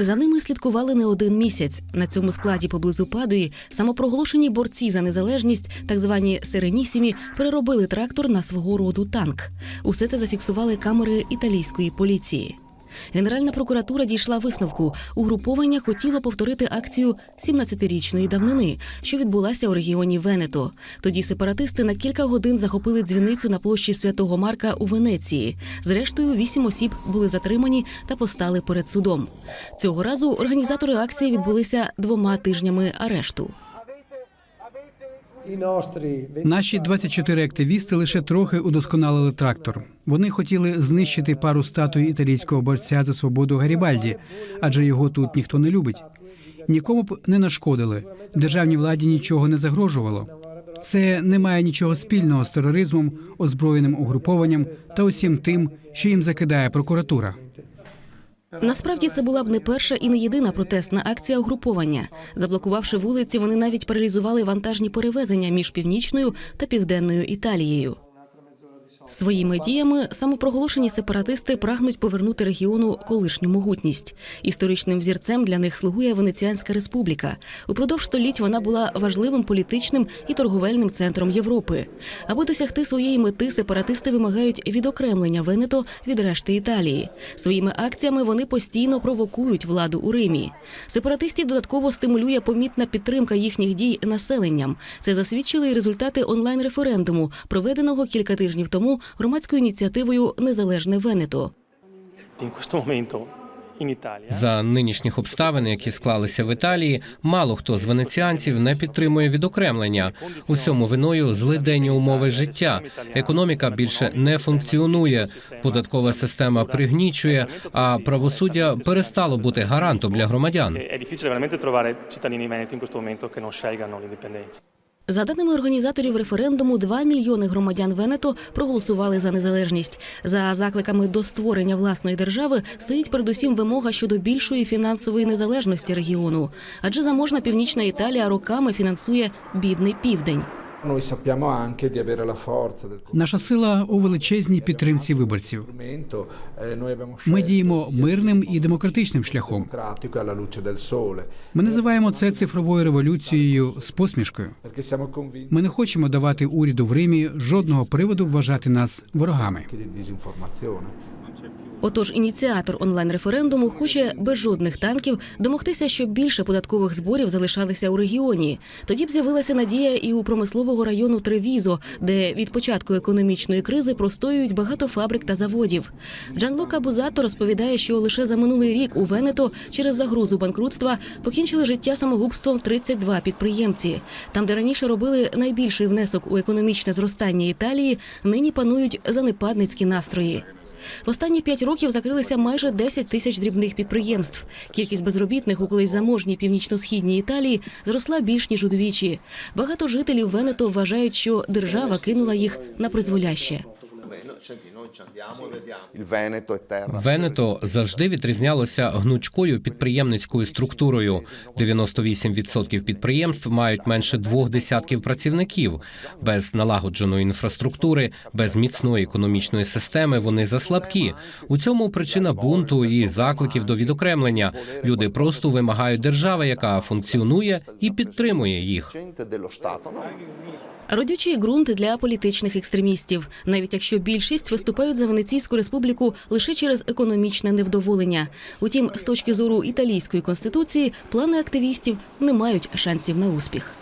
За ними слідкували не один місяць. На цьому складі поблизу Падуї самопроголошені борці за незалежність, так звані сиренісімі, переробили трактор на свого роду танк. Усе це зафіксували камери італійської поліції. Генеральна прокуратура дійшла висновку. Угруповання хотіло повторити акцію 17-річної давнини, що відбулася у регіоні Венето. Тоді сепаратисти на кілька годин захопили дзвіницю на площі Святого Марка у Венеції. Зрештою, вісім осіб були затримані та постали перед судом. Цього разу організатори акції відбулися двома тижнями арешту. Наші 24 активісти лише трохи удосконалили трактор. Вони хотіли знищити пару статуй італійського борця за свободу Гарібальді, адже його тут ніхто не любить. Нікому б не нашкодили. Державній владі нічого не загрожувало. Це не має нічого спільного з тероризмом, озброєним угрупованням та усім тим, що їм закидає прокуратура. Насправді це була б не перша і не єдина протестна акція угруповання. Заблокувавши вулиці, вони навіть паралізували вантажні перевезення між північною та південною Італією. Своїми діями самопроголошені сепаратисти прагнуть повернути регіону колишню могутність. Історичним взірцем для них слугує Венеціанська республіка. Упродовж століть вона була важливим політичним і торговельним центром Європи. Аби досягти своєї мети, сепаратисти вимагають відокремлення Венето від решти Італії. Своїми акціями вони постійно провокують владу у Римі. Сепаратистів додатково стимулює помітна підтримка їхніх дій населенням. Це засвідчили і результати онлайн-референдуму, проведеного кілька тижнів тому громадською ініціативою Незалежне Венето. За нинішніх обставин, які склалися в Італії, мало хто з венеціанців не підтримує відокремлення. Усьому виною злиденні умови життя. Економіка більше не функціонує. Податкова система пригнічує, а правосуддя перестало бути гарантом для громадян. За даними організаторів референдуму, 2 мільйони громадян Венето проголосували за незалежність. За закликами до створення власної держави стоїть передусім вимога щодо більшої фінансової незалежності регіону, адже заможна північна Італія роками фінансує бідний південь. Noi sappiamo anche di avere la forza del Наша сила у величезній підтримці виборців. Eh, Ми діємо мирним і демократичним шляхом. luce Ми називаємо це цифровою революцією з посмішкою. Ми не хочемо давати уряду в Римі жодного приводу вважати нас ворогами. Отож, ініціатор онлайн-референдуму хоче без жодних танків домогтися, щоб більше податкових зборів залишалися у регіоні. Тоді б з'явилася надія і у промислового району Тревізо, де від початку економічної кризи простоюють багато фабрик та заводів. Джанлука Бузато розповідає, що лише за минулий рік у Венето через загрозу банкрутства покінчили життя самогубством 32 підприємці. Там, де раніше робили найбільший внесок у економічне зростання Італії, нині панують занепадницькі настрої. В останні п'ять років закрилися майже 10 тисяч дрібних підприємств. Кількість безробітних у колись заможній північно-східній Італії зросла більш ніж удвічі. Багато жителів Венето вважають, що держава кинула їх на призволяще. Венето завжди відрізнялося гнучкою підприємницькою структурою. 98% підприємств мають менше двох десятків працівників. Без налагодженої інфраструктури, без міцної економічної системи вони заслабкі. У цьому причина бунту і закликів до відокремлення. Люди просто вимагають держави, яка функціонує і підтримує їх. Родючий ґрунт для політичних екстремістів, навіть якщо більшість виступають за Венеційську республіку лише через економічне невдоволення. Утім, з точки зору італійської конституції, плани активістів не мають шансів на успіх.